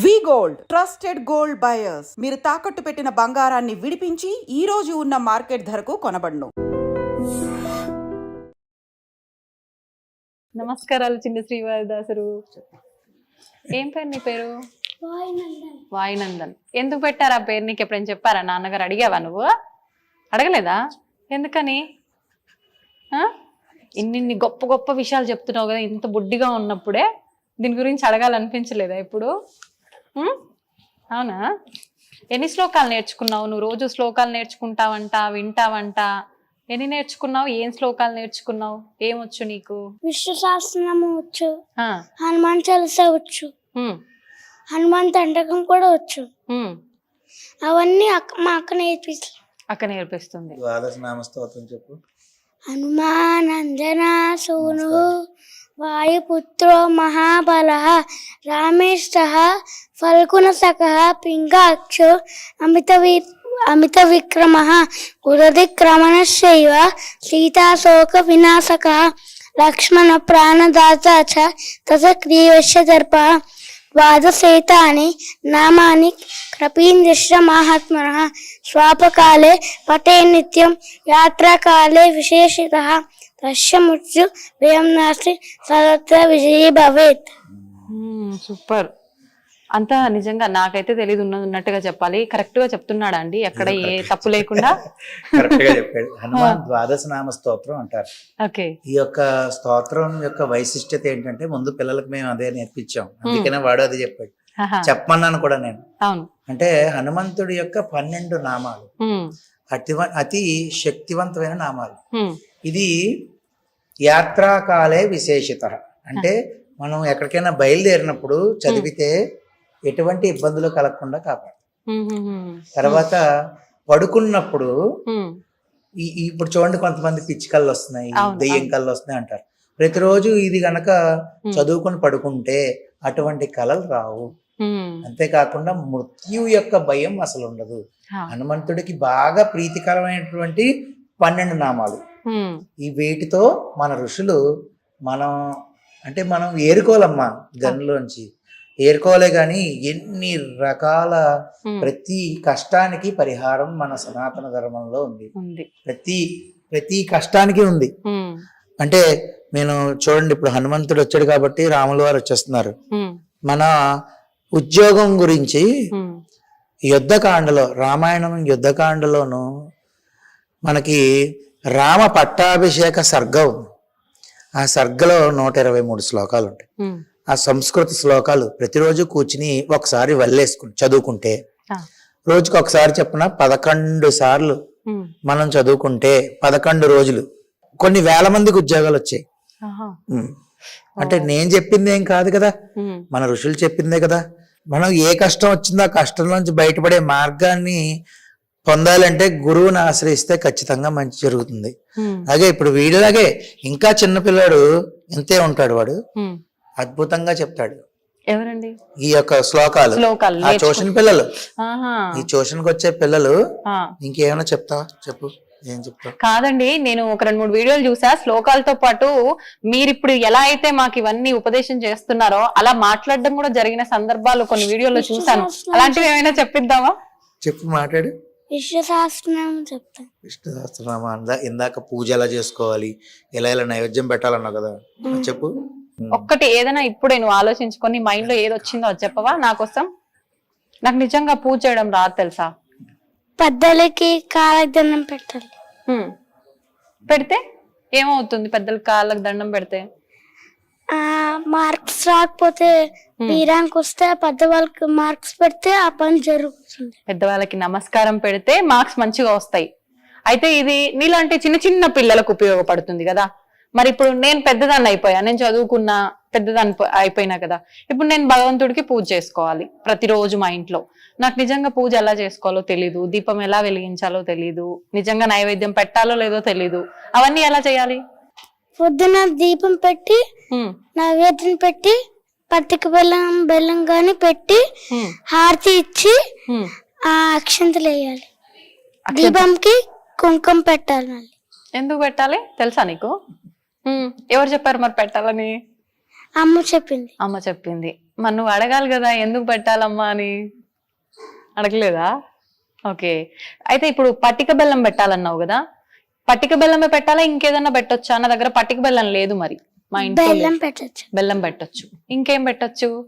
We gold trusted gold buyers. మీరు తాకట్టు పెట్టిన బంగారాన్ని విడిపించి ఈ రోజు ఉన్న మార్కెట్ ధరకు కొనబడును. నమస్కారాలు చిన్న శ్రీవారిదాసరు ఏం పేరు నీ పేరు? వాయునందన్. ఎందుకు పెట్టారు ఆ పేరు? నీకు ఎప్పుడైనా చెప్పారా? నాన్నగారు అడిగావా నువ్వు? అడగలేదా? ఎందుకని? ఇన్నిన్ని గొప్ప గొప్ప విషయాలు చెప్తున్నావు కదా ఇంత బుడ్డిగా ఉన్నప్పుడే. దీని గురించి అడగాలనిపించలేదా ఇప్పుడు? అవునా? ఎన్ని శ్లోకాలు నేర్చుకున్నావు? నువ్వు రోజు శ్లోకాలు నేర్చుకుంటావంట వింటావంట? ఎన్ని నేర్చుకున్నావు? ఏం శ్లోకాలు నేర్చుకున్నావు? ఏమొచ్చు నీకు? విష్ణు సహస్రనామం వచ్చు హనుమాన్ చాలీస వచ్చు హనుమాన్ తండకం కూడా వచ్చు. అవన్నీ అక్క మా అక్క నేర్పిస్తుంది అక్క నేర్పిస్తుంది. ద్వాదశ నామ స్తోత్రం చెప్పు. హనుమానందన సూను వాయుపుత్రో మహాబల రామేష్ట ఫల్గుణ సఖ పింగాక్షో అమితవీ అమిత విక్రమ ఉదతిక్రమణశైవ సీతాశోక వినాశక లక్ష్మణ ప్రాణదాత చ తథ క్రీవశ్య దర్ప ద్వాదశేతాని నామాని కపీంద్రిశ్ర మహాత్మన స్వాపకాలే పటే నిత్యం యాత్రాకాలే విశేషిత మృత్యు వ్యయం నాస్తి సర్వత్ర విజయీ భవేత్. సూపర్. అంతా నిజంగా నాకైతే తెలియదు ఉన్నది ఉన్నట్టుగా చెప్పాలి. కరెక్ట్గా చెప్తున్నాడా అండి ఎక్కడ ఏ తప్పు లేకుండా. కరెక్ట్గా చెప్పాడు. హనుమాన్ ద్వాదశ నామ స్తోత్రం అంటారు. ఓకే. ఈ యొక్క స్తోత్రం యొక్క వైశిష్ట్యత ఏంటంటే ముందు పిల్లలకు మేము అదే నేర్పించాం. అందుకనే వాడు అది చెప్పాడు. ఆహా, చెప్పమన్నాను కూడా నేను. అవును. అంటే హనుమంతుడి యొక్క పన్నెండు నామాలు. అతి అతి శక్తివంతమైన నామాలు. ఇది యాత్రాకాలే విశేషిత. అంటే మనం ఎక్కడికైనా బయలుదేరినప్పుడు చదివితే ఎటువంటి ఇబ్బందులు కలగకుండా కాపాడు. తర్వాత పడుకున్నప్పుడు ఇప్పుడు చూడండి కొంతమంది పిచ్చి కళ్ళు వస్తున్నాయి దెయ్యం. కళ్ళు వస్తున్నాయి అంటారు. ప్రతిరోజు ఇది గనక చదువుకొని పడుకుంటే అటువంటి కళలు రావు. అంతేకాకుండా మృత్యు యొక్క భయం అసలు ఉండదు. హనుమంతుడికి బాగా ప్రీతికరమైనటువంటి పన్నెండు నామాలు. ఈ వీటితో మన ఋషులు మనం అంటే మనం ఏరుకోవాలమ్మా గన్లోంచి ఏరుకోలే కానీ ఎన్ని రకాల ప్రతి కష్టానికి పరిహారం మన సనాతన ధర్మంలో ఉంది. ప్రతి ప్రతి కష్టానికి ఉంది. అంటే నేను చూడండి ఇప్పుడు హనుమంతుడు వచ్చాడు కాబట్టి రాముల వారు వచ్చేస్తున్నారు. మన ఉద్యోగం గురించి యుద్ధకాండలో రామాయణం యుద్ధకాండలోను మనకి రామ పట్టాభిషేక సర్గం. ఆ సర్గలో నూట ఇరవై మూడు శ్లోకాలు ఉంటాయి ఆ సంస్కృత శ్లోకాలు ప్రతిరోజు కూర్చుని ఒకసారి వల్లేసుకుని చదువుకుంటే రోజుకి ఒకసారి చెప్పిన పదకొండు సార్లు మనం చదువుకుంటే పదకొండు రోజులు. కొన్ని వేల మందికి ఉద్యోగాలు వచ్చాయి. అంటే నేను చెప్పింది ఏం కాదు. కదా మన ఋషులు చెప్పిందే కదా. మనం ఏ కష్టం వచ్చిందో ఆ కష్టం నుంచి బయటపడే మార్గాన్ని పొందాలంటే గురువుని ఆశ్రయిస్తే ఖచ్చితంగా మంచి జరుగుతుంది. అలాగే ఇప్పుడు వీడిలాగే ఇంకా చిన్నపిల్లాడు ఇంతే ఉంటాడు వాడు. అద్భుతంగా చెప్తాడు. ఎవరండి? ఈ యొక్క శ్లోకాలు. ఆ ట్యూషన్ పిల్లలు. ఈ ట్యూషన్కి వచ్చే పిల్లలు. ఇంకేమైనా చెప్తావా చెప్పు. కాదండి నేను ఒక రెండు మూడు వీడియోలు చూసా. శ్లోకాలతో పాటు మీరు ఇప్పుడు ఎలా అయితే మాకు ఇవన్నీ ఉపదేశం చేస్తున్నారో అలా మాట్లాడడం కూడా జరిగిన సందర్భాలు కొన్ని వీడియోలో చూసాను అలాంటివి ఏమైనా చెప్పిద్దామా? చెప్పు మాట్లాడు. విష్ణు సహస్రనామం చెప్తాను. విష్ణు సహస్రనామ అందా ఇందాక పూజ ఎలా చేసుకోవాలి? ఎలా ఇలా నైవేద్యం పెట్టాలన్నావు కదా? చెప్పు. ఒక్కటి ఏదైనా ఇప్పుడే నువ్వు ఆలోచించుకొని మైండ్లో ఏది వచ్చిందో అది చెప్పవా? నా కోసం? నాకు నిజంగా పూజ చేయడం రాదు తెలుసా? పెద్దలకి కాళ్ళకి దండం పెట్టాలి. పెడితే ఏమవుతుంది? పెద్దల కాళ్ళకి దండం పెడితే? మార్క్స్ రాకపోతే తీరానికి వస్తే పెద్దవాళ్ళకి మార్క్స్ పెడితే ఆ పని జరుగుతుంది. పెద్దవాళ్ళకి నమస్కారం పెడితే మార్క్స్ మంచిగా వస్తాయి. అయితే ఇది నీలాంటి చిన్న చిన్న పిల్లలకు ఉపయోగపడుతుంది కదా. మరి ఇప్పుడు నేను పెద్దదాన్ని అయిపోయా నేను చదువుకున్నా పెద్దదాన్ని అయిపోయినా కదా. ఇప్పుడు నేను భగవంతుడికి పూజ చేసుకోవాలి ప్రతిరోజు మా ఇంట్లో. నాకు నిజంగా పూజ ఎలా చేసుకోవాలో తెలీదు దీపం ఎలా వెలిగించాలో తెలీదు నిజంగా నైవేద్యం పెట్టాలో లేదో తెలీదు. అవన్నీ ఎలా చేయాలి? పొద్దున దీపం పెట్టి నైవేద్యం పెట్టి పత్తిక బెల్లం బెల్లం కానీ పెట్టి హారతి ఇచ్చి. ఆ అక్షంతలు వేయాలి. దీపంకి కుంకుమ పెట్టాలి మళ్ళీ. ఎందుకు పెట్టాలి? తెలుసా నీకు? ఎవరు చెప్పారు మరి పెట్టాలని? అమ్మ చెప్పింది. అమ్మ చెప్పింది. మరి నువ్వు అడగాలి కదా ఎందుకు పెట్టాలమ్మా అని. అడగలేదా? ఓకే. అయితే ఇప్పుడు పట్టిక బెల్లం పెట్టాలన్నావు కదా పట్టిక బెల్లమే పెట్టాలా? ఇంకేదన్నా పెట్టొచ్చా? నా దగ్గర పట్టిక బెల్లం లేదు మరి. మా ఇంట్లో బెల్లం. పెట్టచ్చు. బెల్లం పెట్టొచ్చు. ఇంకేం పెట్టొచ్చు?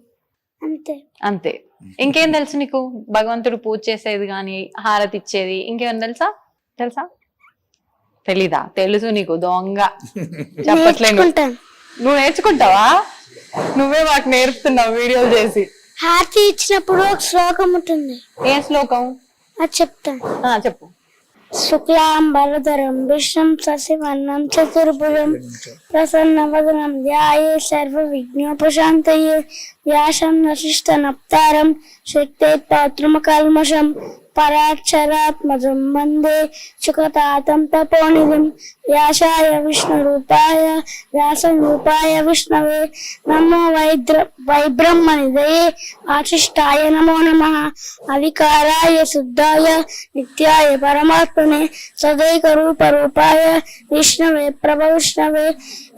అంతే. అంతే. ఇంకేం తెలుసు నీకు? భగవంతుడు పూజ చేసేది కానీ హారతి ఇచ్చేది ఇంకేమైనా తెలుసా? తెలుసా? తెలీదా? తెలుసు నీకు దొంగ. చెప్పట్లేదు. నేర్చుకుంటాను. నువ్వు నేర్చుకుంటావా? నువ్వే మాకు నేర్పుతున్నావు వీడియోలు చేసి. హారతి ఇచ్చినప్పుడు ఒక శ్లోకం ఉంటుంది. ఏ శ్లోకం? అది చెప్తాను. ఆ చెప్పు. శుక్లాంబరధరం విష్ణం శశివర్ణం చతుర్భుజం ప్రసన్నవదనం ధ్యాయే సర్వ విఘ్నోపశాంతయే వ్యాసం నశిష్ట నప్తారం శక్తే పాత్రమకల్మషం కల్మషం पराक्षरात्मजं वंदे शुकतातं तपोनिधिं व्यासाय विष्णुरूपाय, व्यासरूपाय विष्णवे नमो वैद्र, वैब्रह्मनिधये वासिष्ठाय नमो विष्णव अधिकाराय शुद्धाय, नित्याय परमात्मने सदैकरूपरूपाय विष्णवे प्रभविष्णवे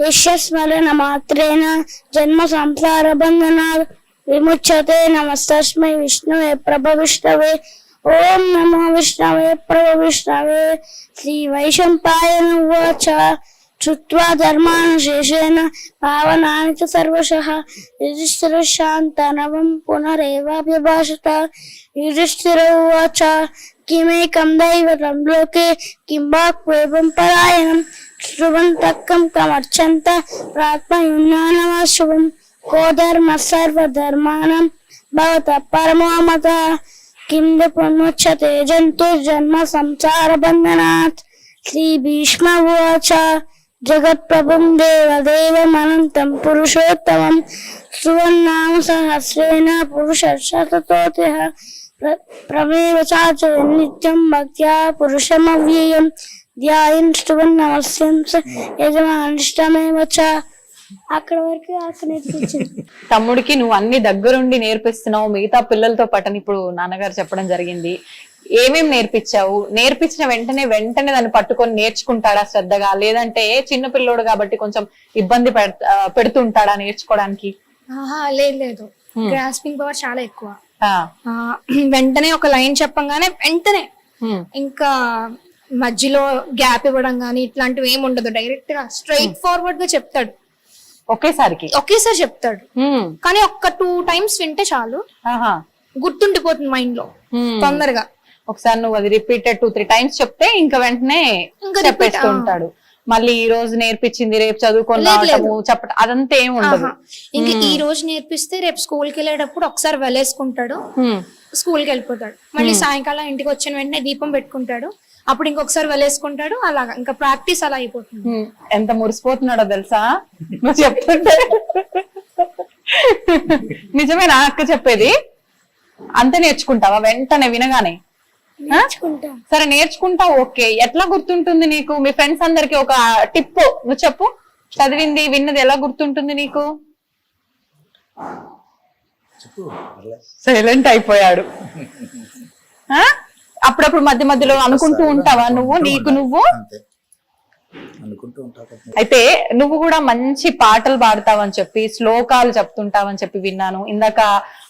यस्मरणमात्रेण जन्मसंसारबन्धनात् विमुच्यते नमस्तस्मै विष्णवे प्रभविष्णवे। ओम नमो विष्णवे श्री श्रीवैशम्पायन उवाच श्रुत्वा धर्मान् शेषेण पावनानि च सर्वशः। युधिष्ठिरशान्तनवं पुनरेवाभ्यभाषत। युधिष्ठिर उवाच, किमेकं दैवतं लोके किं वा क्वेवं परायणं श्रुवन्तकं कमर्चन्त प्रात्मयुज्ञानमाश्रुवं को धर्मः सर्वधर्माणां भवतः परमो मतः किं नृपमुच्यते जन्तुर्जन्म संसारबन्धनात् श्रीभीष्म उवाच जगत्प्रभुं देवदेवमनन्तं पुरुषोत्तमं। सुवर्णां सहस्रेण पुरुषस्य ततोऽतिः प्रमेव च नित्यं भक्त्या पुरुषमव्ययं ध्यायन् स्तुवन् नमस्यं यजमानिष्टमेव च। అక్కడ వరకు అక్కడ నేర్పించింది తమ్ముడికి నువ్వు అన్ని దగ్గరుండి నేర్పిస్తున్నావు మిగతా పిల్లలతో పాటని ఇప్పుడు నాన్నగారు చెప్పడం జరిగింది. ఏమేం నేర్పించావు? నేర్పించిన వెంటనే వెంటనే దాన్ని పట్టుకొని నేర్చుకుంటాడా శ్రద్ధగా? లేదంటే చిన్న పిల్లోడు కాబట్టి కొంచెం ఇబ్బంది పెడుతుంటాడా నేర్చుకోవడానికి? లేదు లేదు. గ్రాస్పింగ్ పవర్ చాలా ఎక్కువ. వెంటనే ఒక లైన్ చెప్పంగానే వెంటనే ఇంకా మధ్యలో గ్యాప్ ఇవ్వడం కానీ ఇట్లాంటివి ఏమి ఉండదు. డైరెక్ట్గా స్ట్రైట్ ఫార్వర్డ్గా చెప్తాడు. ఒకేసారికి. ఒకేసారి చెప్తాడు. కానీ ఒక్క టూ టైమ్స్ వింటే చాలు. గుర్తుండిపోతుంది మైండ్లో. తొందరగా. ఒకసారి నువ్వు అది రిపీటెడ్ టూ త్రీ టైమ్స్ చెప్తే ఇంకా వెంటనే చెప్పేస్తూ. ఉంటాడు మళ్ళీ ఈ రోజు నేర్పించింది రేపు చదువుకొని లేదు, రావటము చెప్పటం అదంతా ఏమి ఉండదు. ఇంకా ఈ రోజు నేర్పిస్తే రేపు స్కూల్కి వెళ్ళేటప్పుడు ఒకసారి వెళ్ళేసుకుంటాడు. స్కూల్కి వెళ్ళిపోతాడు. మళ్ళీ సాయంకాలం ఇంటికి వచ్చిన వెంటనే దీపం పెట్టుకుంటాడు. అప్పుడు ఇంకొకసారి వెళ్ళేసుకుంటాడు అలాగా ఇంకా ప్రాక్టీస్ అలా అయిపోతుంది. ఎంత మురిసిపోతున్నాడో తెలుసా? నువ్వు చెప్తుంటే. నిజమేనా అక్క చెప్పేది? అంతే నేర్చుకుంటావా? వెంటనే వినగానే? నేర్చుకుంటాం. సరే నేర్చుకుంటావు ఓకే. ఎట్లా గుర్తుంటుంది నీకు? మీ ఫ్రెండ్స్ అందరికి ఒక టిప్ నువ్వు చెప్పు. చదివింది విన్నది ఎలా గుర్తుంటుంది నీకు? సైలెంట్ అయిపోయాడు. ఆ? అప్పుడప్పుడు మధ్య మధ్యలో అనుకుంటూ ఉంటావా నువ్వు? నీకు నువ్వు? అనుకుంటూ అయితే నువ్వు కూడా మంచి పాటలు పాడతావని చెప్పి శ్లోకాలు చెప్తుంటావని చెప్పి విన్నాను. ఇందాక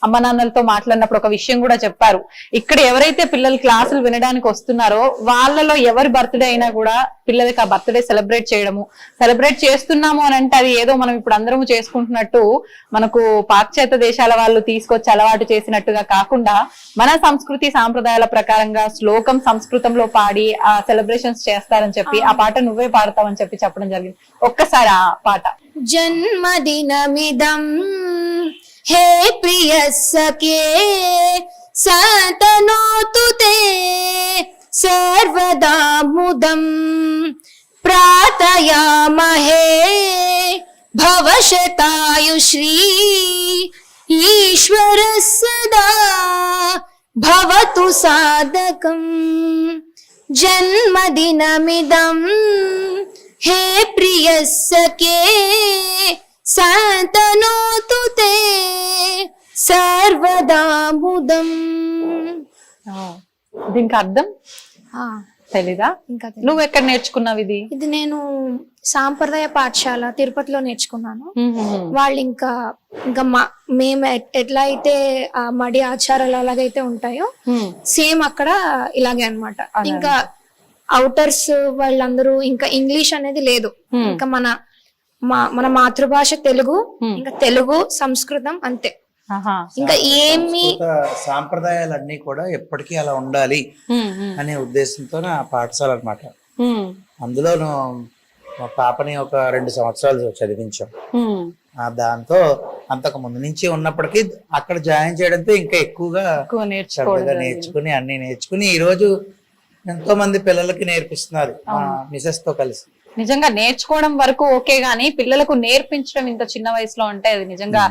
అమ్మ నాన్నలతో మాట్లాడినప్పుడు ఒక విషయం కూడా చెప్పారు. ఇక్కడ ఎవరైతే పిల్లలు క్లాసులు వినడానికి వస్తున్నారో వాళ్ళలో ఎవరి బర్త్డే అయినా కూడా పిల్లలకి ఆ బర్త్డే సెలబ్రేట్ చేయడము. సెలబ్రేట్ చేస్తున్నాము అని అంటే అది ఏదో మనం ఇప్పుడు అందరము చేసుకుంటున్నట్టు మనకు పాశ్చాత్య దేశాల వాళ్ళు తీసుకొచ్చి అలవాటు చేసినట్టుగా కాకుండా మన సంస్కృతి సాంప్రదాయాల ప్రకారంగా శ్లోకం సంస్కృతంలో పాడి ఆ సెలబ్రేషన్స్ చేస్తారని చెప్పి ఆ పాట నువ్వే పాడతావని చెప్పి చెప్పడం జరిగింది. ఒక్కసారి ఆ పాట. జన్మదినమిదం. హే ప్రియ సఖే సతనోతు తే సర్వదా ముదం ప్రాతయామహే భవశతాయుశ్రీ ఈశ్వర సదా భవతు సాధకం జన్మదినమిదం. హే ప్రియ సఖే సంతనోతు తే సర్వదా ముదం. దీనికి అర్థం? తెలీదా? ఇంకా తెలీదు. నువ్వు ఎక్కడ నేర్చుకున్నావు ఇది? ఇది నేను సాంప్రదాయ పాఠశాల తిరుపతిలో నేర్చుకున్నాను. వాళ్ళు ఇంకా ఇంకా మా మేము ఎట్- ఎట్లా అయితే ఆ మడి ఆచారాలు అలాగైతే ఉంటాయో సేమ్ అక్కడ ఇలాగే అన్నమాట. ఇంకా అవుటర్స్ వాళ్ళందరూ ఇంకా ఇంగ్లీష్ అనేది లేదు. ఇంకా మన మా- మన మాతృభాష తెలుగు ఇంకా తెలుగు సంస్కృతం అంతే. ఇంకా ఏమి సంస్కృత సాంప్రదాయాలన్నీ కూడా ఎప్పటికీ అలా ఉండాలి అనే ఉద్దేశంతో నా పాఠశాల అనమాట ఉమ్, అందులోను మా పాపని ఒక రెండు సంవత్సరాలు చదివించాం. ఆ దాంతో అంతకు ముందు నుంచి ఉన్నప్పటికీ అక్కడ జాయిన్ చేయడంతో ఇంకా ఎక్కువగా. నేర్చుకుని అన్ని నేర్చుకుని ఈ రోజు ఎంతో మంది పిల్లలకి నేర్పిస్తున్నారు మిసెస్తో కలిసి. నిజంగా నేర్చుకోవడం వరకు ఓకే గానీ పిల్లలకు నేర్పించడం ఇంత చిన్న వయసులో అంటే అది నిజంగా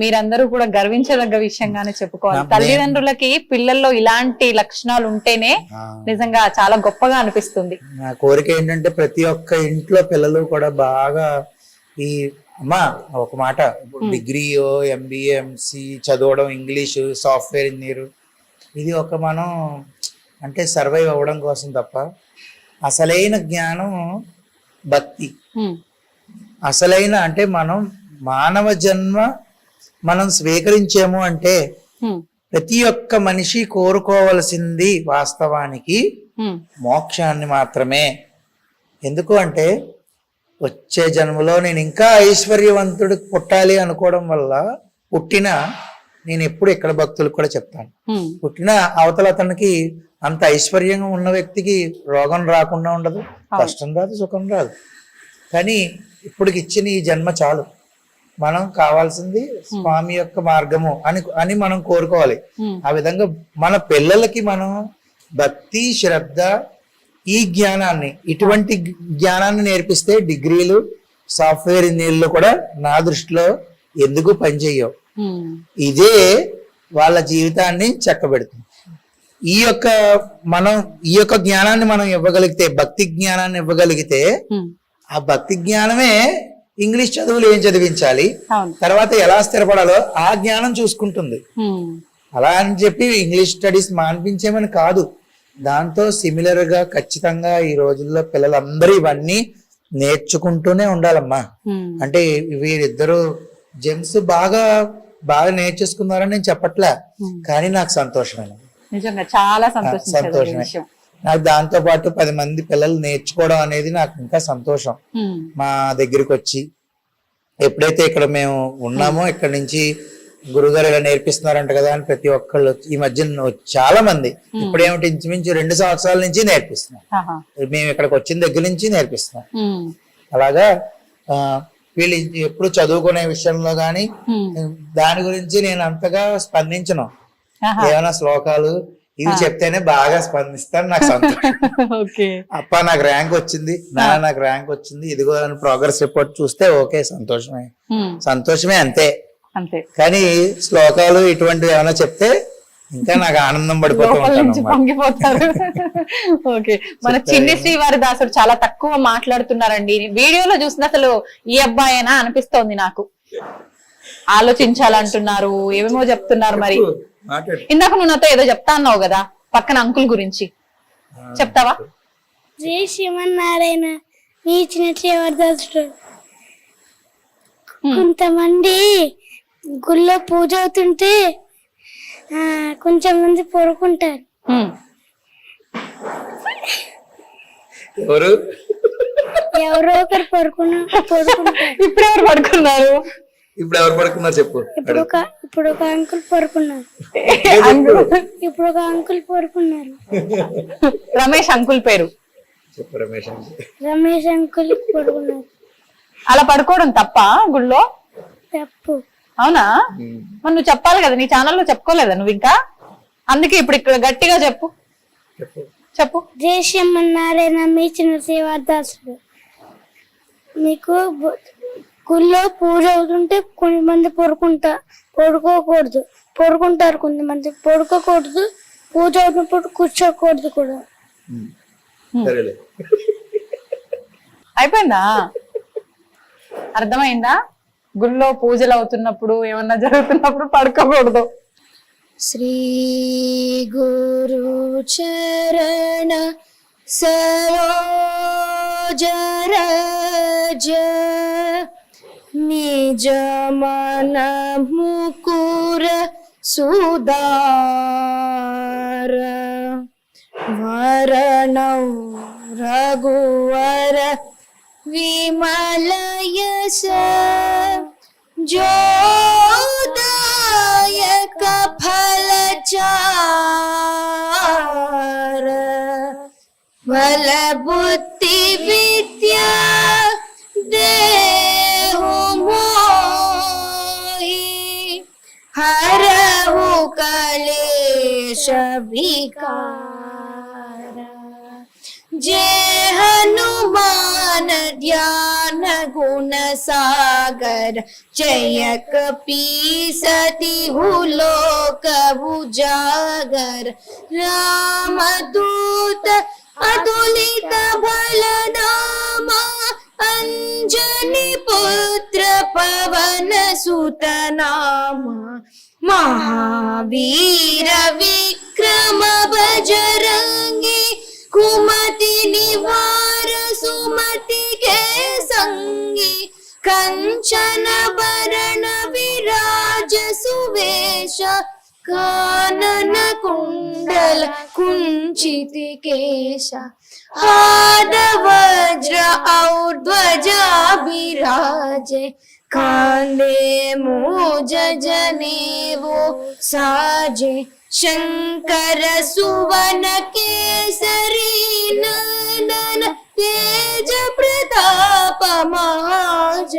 మీరందరూ కూడా గర్వించదగ్గ విషయంగానే చెప్పుకోవాలి. తల్లిదండ్రులకి పిల్లల్లో ఇలాంటి లక్షణాలు ఉంటేనే నిజంగా చాలా గొప్పగా అనిపిస్తుంది. నా కోరిక ఏంటంటే ప్రతి ఒక్క ఇంట్లో పిల్లలు కూడా బాగా ఈ అమ్మా ఒక మాట. డిగ్రీయో ఎంబీఏ ఎంసీ చదవడం ఇంగ్లీషు సాఫ్ట్వేర్ ఇంజనీర్ ఇది ఒక మనం అంటే సర్వైవ్ అవ్వడం కోసం తప్ప అసలైన జ్ఞానం భక్తి. అసలైన అంటే మనం మానవ జన్మ మనం స్వీకరించాము అంటే ప్రతి ఒక్క మనిషి కోరుకోవలసింది వాస్తవానికి మోక్షాన్ని మాత్రమే. ఎందుకు అంటే వచ్చే జన్మలో నేను ఇంకా ఐశ్వర్యవంతుడు పుట్టాలి అనుకోవడం వల్ల పుట్టిన నేను ఎప్పుడు ఇక్కడ భక్తులకు కూడా చెప్తాను. పుట్టిన అవతల అతనికి అంత ఐశ్వర్యంగా ఉన్న వ్యక్తికి రోగం రాకుండా ఉండదు కష్టం రాదు సుఖం రాదు. కానీ ఇప్పటికి ఇచ్చిన ఈ జన్మ చాలు. మనం కావాల్సింది స్వామి యొక్క మార్గము అని అని మనం కోరుకోవాలి. ఆ విధంగా మన పిల్లలకి మనం భక్తి శ్రద్ధ ఈ జ్ఞానాన్ని ఇటువంటి జ్ఞానాన్ని నేర్పిస్తే డిగ్రీలు సాఫ్ట్వేర్ ఇంజనీర్లు కూడా నా దృష్టిలో ఎందుకు పనిచేయవు? ఇదే వాళ్ళ జీవితాన్ని చక్కబెడుతుంది. ఈ యొక్క మనం ఈ యొక్క జ్ఞానాన్ని మనం ఇవ్వగలిగితే భక్తి జ్ఞానాన్ని ఇవ్వగలిగితే. ఆ భక్తి జ్ఞానమే ఇంగ్లీష్ చదువులు ఏం చదివించాలి? తర్వాత ఎలా స్థిరపడాలో ఆ జ్ఞానం చూసుకుంటుంది. అలా అని చెప్పి ఇంగ్లీష్ స్టడీస్ మాన్పించేమని కాదు. దాంతో సిమిలర్గా ఖచ్చితంగా ఈ రోజుల్లో పిల్లలందరూ ఇవన్నీ నేర్చుకుంటూనే ఉండాలమ్మా. అంటే వీరిద్దరు జెమ్స్ బాగా బాగా నేర్చేసుకున్నారని నేను చెప్పట్లే. కానీ నాకు సంతోషమైన నిజంగా చాలా విషయం. నాకు దాంతో పాటు పది మంది పిల్లలు నేర్చుకోవడం అనేది నాకు ఇంకా సంతోషం. మా దగ్గరికి వచ్చి ఎప్పుడైతే ఇక్కడ మేము ఉన్నామో ఇక్కడ నుంచి గురుగారు ఇలా నేర్పిస్తున్నారంట కదా అని ప్రతి ఒక్కళ్ళు ఈ మధ్య చాలా మంది. ఇప్పుడేమిటి ఇంచుమించు రెండు సంవత్సరాల నుంచి నేర్పిస్తున్నాం. మేము ఇక్కడికి వచ్చిన దగ్గర నుంచి నేర్పిస్తున్నాం. అలాగా వీళ్ళు ఎప్పుడు చదువుకునే విషయంలో గాని ఉమ్. దాని గురించి నేను అంతగా స్పందించను. ఏమైనా శ్లోకాలు ఇవి చెప్తేనే బాగా స్పందిస్తాను నాకు సంతోషం. ఓకే. అప్ప నాకు ర్యాంక్ వచ్చింది నాన్న నాకు ర్యాంక్ వచ్చింది ఇదిగో అని ప్రోగ్రెస్ రిపోర్ట్ చూస్తే ఓకే సంతోషమే. సంతోషమే అంతే. అంతే. కానీ శ్లోకాలు ఇటువంటివి ఏమైనా చెప్తే ఇంకా నాకు ఆనందం పడిపోతూ లోపల ఉంటాను నుంచి అన్నమాట. పొంగిపోతారు. ఓకే. మన చిన్ని శ్రీవారి దాసుడు చాలా తక్కువ మాట్లాడుతున్నారండి. వీడియోలో చూసిన అసలు ఈ అబ్బాయేనా అనిపిస్తోంది నాకు. ఆలోచించాలంటున్నారు ఏమేమో చెప్తున్నారు మరి. ఇందాక నువ్వు నాతో ఏదో చెప్తా అన్నావు కదా పక్కన అంకుల్ గురించి. చెప్తావా? శ్రీ శ్రీమన్నారాయణ మీ చిన్న చివరిదాసుడు కొంతమంది గుళ్ళో పూజ అవుతుంటే ఆ, కొంచెం మంది పడుకుంటారు. ఉమ్, ఎవరు? ఎవరో ఒకరు పడుకున్న పడుకుంటారు. ఇప్పుడు ఎవరు పడుకున్నారు? ఇప్పుడు ఎవరు పడుకున్నారు చెప్పు. ఇప్పుడు ఒక ఇప్పుడు ఒక అంకుల్ పడుకున్నారు. ఇప్పుడు ఒక అంకుల్ పడుకున్నారు. రమేష్ అంకుల్ పేరు. చెప్పు రమేష్ అంటే. రమేష్ అంకుల్ పడుకున్నారు. అలా పడుకోవడం తప్ప గుళ్ళో? తప్పు. అవునా? మరి నువ్వు చెప్పాలి కదా నీ ఛానల్లో చెప్పుకోలేదా నువ్వు ఇంకా? అందుకే ఇప్పుడు ఇక్కడ గట్టిగా చెప్పు. చెప్పు. చెప్పు. జై శ్రీమన్నారాయణ మీ చిన్న సేవాదాసుడు. మీకు గుళ్ళో పూజ అవుతుంటే కొంతమంది పొరుకుంటా పొడుకోకూడదు. పొడుకుంటారు కొంతమంది. పొడుకోకూడదు. పూజ అవుతున్నప్పుడు కూర్చోకూడదు కూడా. అయిపోయిందా? అర్థమైందా? గుళ్ళో పూజలు అవుతున్నప్పుడు ఏమన్నా జరుగుతున్నప్పుడు పడుకోకూడదు. శ్రీ గురు చరణ జ निज मन मुकुर सुदार वरण रघुवर विमल यश जो दायक फल चार। बल बुद्धि विद्या कलेश विकार हनुमान ध्यान गुण सागर जय कपीसति लोक उजागर। राम दूत अतुलित बल धामा अंजनी पुत्र पवन सुत మహావీర విక్రమ బజరంగి కుమతి నివార సుమతి గే సంగి కంచన భరణ విరాజ సువేశ కానన కుండల కుంచితి కేశ ఆద వజ్ర ఔ విరాజే जने वो साजे शंकर सुवन केसरी नंदन तेज प्रताप महाजगवंदन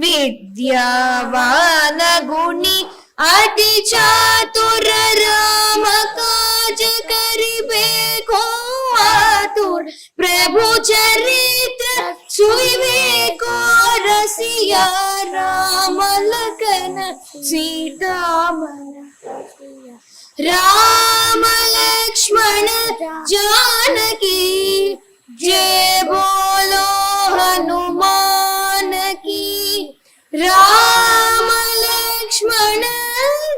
विद्यावान गुणी अति चातुर राम काज करिबे को आतुर। प्रभु चरित्र राम लखन सीता राम लक्ष्मण जानकी जय बोलो हनुमान की। राम लक्ष्मण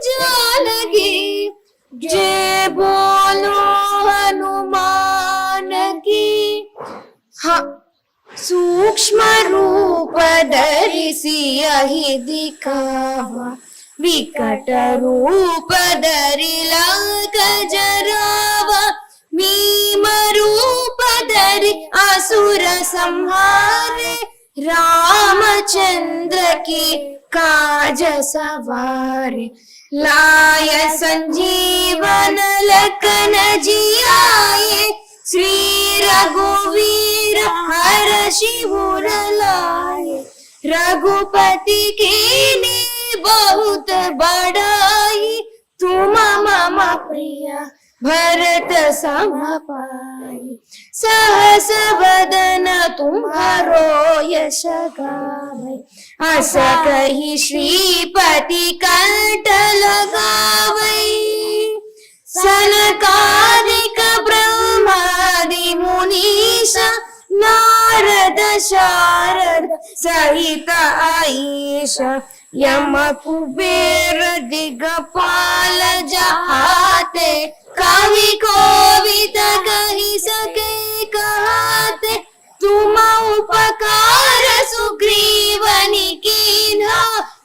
जानकी जय बोलो हनुमान की। हाँ। ಸೂಕ್ಷ್ಮ ರೂಪ ಧರಿಸಿ ಅಹಿದಿ ಕಾವ ವಿಕಟ ರೂಪ ಧರಿಲ ಗಜರಾವ ಭೀಮ ರೂಪ ಧರಿ ಅಸುರ ಸಂಹಾರೆ ರಾಮಚಂದ್ರ ಕಿ ಕಾಜ ಸವಾರೆ ಲಾಯ ಸಂಜೀವನ ಲಕನ ಜಿಯಾಯೇ श्री रघुवीर हर शिवर रघुपति की बहुत बड़ाई। तुम मम प्रिय भरत सम पाई। सहस बदन तुम्हारो यश गावे। अस कही श्रीपति कंठ लगावै। सनकादिक ब्रह्मादि मुनीश नारद शारद सहित आईश यम कुबेर दिगपाल जहाते कवि कोविद कही सके कहते तुम उपकार सुग्रीवनि कीन्हा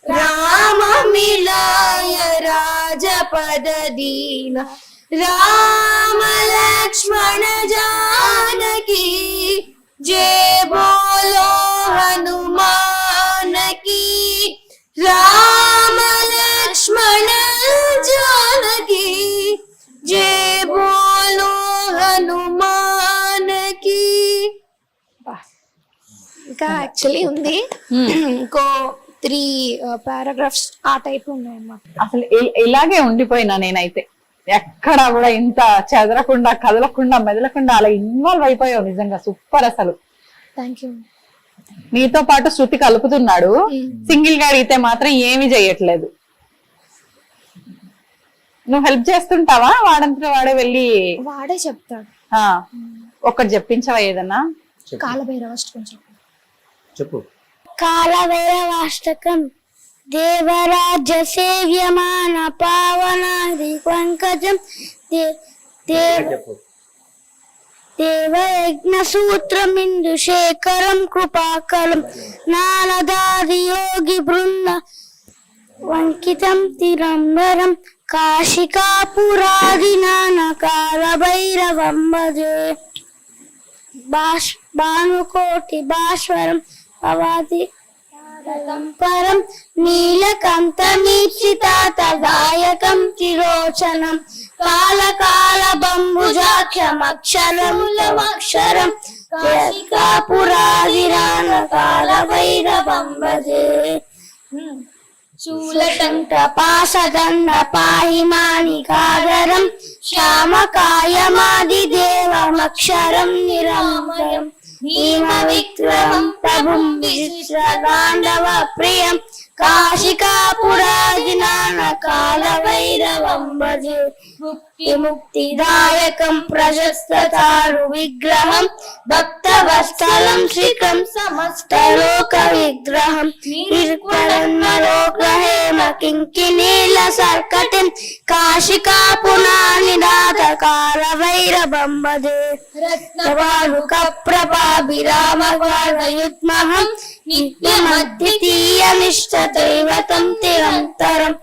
రామమిలాయ రాజపదీన రామ లక్ష్మణ జానకి జయ బోలో హనుమానకి రామ లక్ష్మణ జానకి జయ బోలో హనుమానకి. ఇంకా యాక్చువల్లీ ఉంది. ఇంకో త్రీ పారాగ్రాఫ్స్ ఆ టైప్ ఉన్నాయి అన్నమాట అసలు ఇలాగే ఉండిపోయినా నేనైతే. ఎక్కడ కూడా ఇంత చెదరకుండా కదలకుండా మెదలకుండా అలా ఇన్వాల్వ్ అయిపోయావు నిజంగా. సూపర్ అసలు. థ్యాంక్ యూ నీతో పాటు శృతి కలుపుతున్నాడు. సింగిల్గా అడిగితే మాత్రం ఏమీ చెయ్యట్లేదు నువ్వు హెల్ప్ చేస్తుంటావా? వాడంతా వాడే వెళ్ళి వాడే చెప్తాడు. ఆ, ఒక్కటి చెప్పించవా ఏదన్నా? కాలభైరవ కొంచెం చెప్పు. కాలభైరవాష్టకం దేవరాజ్య సేవ్యమాన పావనాది పంకజం. దే- దేవ చెప్పు. దేవయజ్ఞ సూత్రమిందు శేఖరం కృపాకరం. నారదాది యోగి బృంద వంకితం తిరంబరం. కాశికాపురాది నానకాల భైరవం భజే బాష్ భానుకోటి భాస్వరం. భవాది పరం నీలకంఠమీక్షితాతదాయకం తిరోచనం కాలకాల బంబుజాక్షమక్షరములమక్షరం కాశికాపురాదిరాన కాల భైరవం భజే శూలటంక పాసదండ పాహి మాణికాదరం శ్యామకాయమాది దేవమక్షరం నిరంతరం. భీమ విక్రమం ప్రభుం విశ్వదాండవ ప్రియం కాశికాపురాదినాన కాల భైరవం భజే ముక్తిదాయకం ప్రశస్తతారు విగ్రహం భక్తవత్సలం శ్రీకం సమస్త లోక విగ్రహం. నిర్మలోగ్రహేమ కింకినీల సర్కటిం కాశికాపునానినాథ కాల భైరవం భజే రత్నవాలుక ప్రభాభిరామయుత్మహం నిత్యమద్వితీయమిష్ట దైవతం తిరంతరం.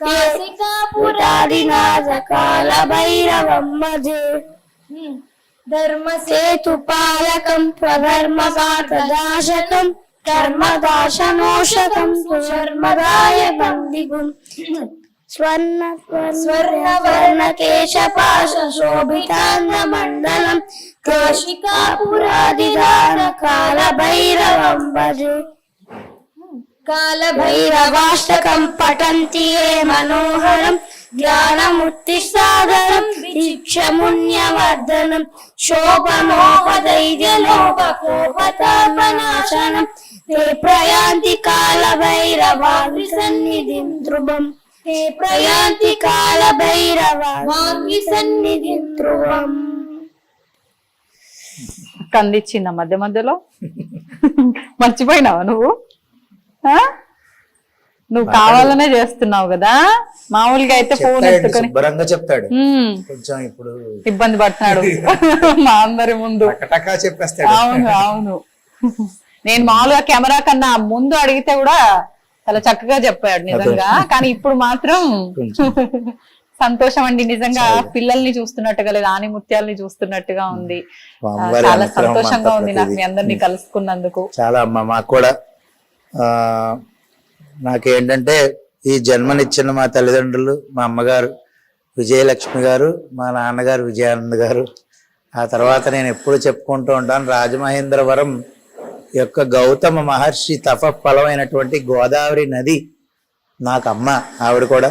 కాశికాపురాదినాథ కాల భైరవం భజే ధర్మసేతుపాలకం స్వధర్మఘాతదాశకం ధర్మదాశనోషకం సుధర్మదాయకం దిగుం స్వర్ణ స్వర్ణ వర్ణ కేశపాశ శోభితాంగ మండలం కాశికాపురాదిదాన కాల భైరవం భజే కాల భైరవాష్టకం పఠంతి ఏ మనోహరం జ్ఞానముక్తి సాగరం దీక్షముణ్యవర్ధనం శోభనోపధైర్యలోపకోపతాపనాశనం ते ప్రయాంతి కాల భైరవాగ్ని ప్రయాంతి కాల భైరవాగ్ని సన్నిధిం ధ్రువం. కందిచ్చిందా మధ్య మధ్యలో? మర్చిపోయినావా నువ్వు? నువ్వు కావాలనే చేస్తున్నావు కదా? మామూలుగా అయితే ఫోన్ చెప్తాడు ఎత్తుకొని. చెప్తాడు. ఉమ్, కొంచెం ఇప్పుడు ఇబ్బంది పడుతున్నాడు. మా అందరి ముందు. టకటకా చెప్పేస్తాడు. అవును అవును. నేను మామూలుగా కెమెరా కన్నా ముందు అడిగితే కూడా చాలా చక్కగా చెప్పాడు నిజంగా. కానీ ఇప్పుడు మాత్రం సంతోషం అండి నిజంగా పిల్లల్ని చూస్తున్నట్టుగా లేదా ఆని ముత్యాల్ని చూస్తున్నట్టుగా ఉంది. చాలా సంతోషంగా ఉంది నాకు మీ. అందరినీ కలుసుకున్నందుకు. చాలా అమ్మ మాకు కూడా ఆ నాకేంటంటే ఈ జన్మనిచ్చిన మా తల్లిదండ్రులు మా అమ్మగారు విజయలక్ష్మి గారు మా నాన్నగారు విజయానంద్ గారు. ఆ తర్వాత నేను ఎప్పుడు చెప్పుకుంటూ ఉంటాను రాజమహేంద్రవరం యొక్క గౌతమ మహర్షి తప ఫలమైనటువంటి గోదావరి నది నాకు అమ్మ ఆవిడ కూడా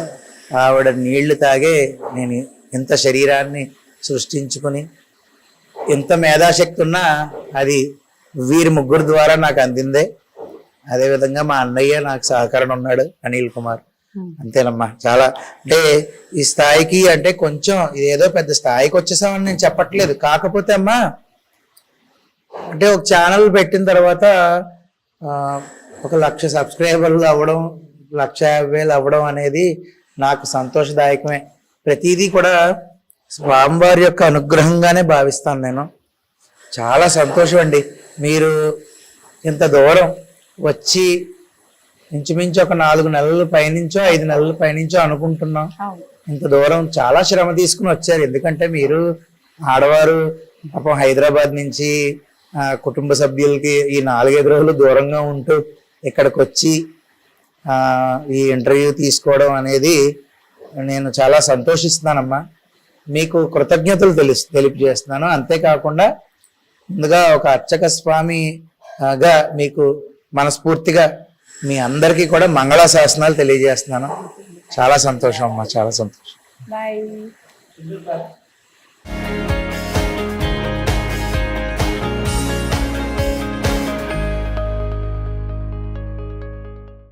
ఆవిడ నీళ్ళు తాగే నేను ఇంత శరీరాన్ని సృష్టించుకుని ఎంత మేధాశక్తి ఉన్నా అది వీరి ముగ్గురు ద్వారా నాకు అందిందే. అదేవిధంగా మా అన్నయ్య నాకు సహకరణ ఉన్నాడు అనిల్ కుమార్. అంతేనమ్మా. చాలా అంటే ఈ స్థాయికి అంటే కొంచెం ఏదో పెద్ద స్థాయికి వచ్చేసామని నేను చెప్పట్లేదు. కాకపోతే అమ్మా అంటే ఒక ఛానల్ పెట్టిన తర్వాత ఒక లక్ష సబ్స్క్రైబర్లు అవ్వడం లక్ష యాభై వేలు అవ్వడం అనేది నాకు సంతోషదాయకమే. ప్రతిదీ కూడా స్వామివారి యొక్క అనుగ్రహంగానే భావిస్తాను నేను. చాలా సంతోషం అండి. మీరు ఇంత దూరం వచ్చి ఇంచుమించు ఒక నాలుగు నెలల పైనుంచో ఐదు నెలల పైనుంచో అనుకుంటున్నాం. ఇంత దూరం చాలా శ్రమ తీసుకుని వచ్చారు. ఎందుకంటే మీరు ఆడవారు పాపం హైదరాబాద్ నుంచి కుటుంబ సభ్యులకి ఈ నాలుగైదు రోజులు దూరంగా ఉంటూ ఇక్కడికి వచ్చి ఈ ఇంటర్వ్యూ తీసుకోవడం అనేది నేను చాలా సంతోషిస్తున్నానమ్మా. మీకు కృతజ్ఞతలు తెలి తెలియజేస్తున్నాను. అంతేకాకుండా ముందుగా ఒక అర్చక స్వామిగా మీకు మనస్ఫూర్తిగా మీ అందరికీ కూడా మంగళ శాసనాలు తెలియజేస్తున్నాను. చాలా సంతోషం అమ్మా చాలా సంతోషం. బాయ్.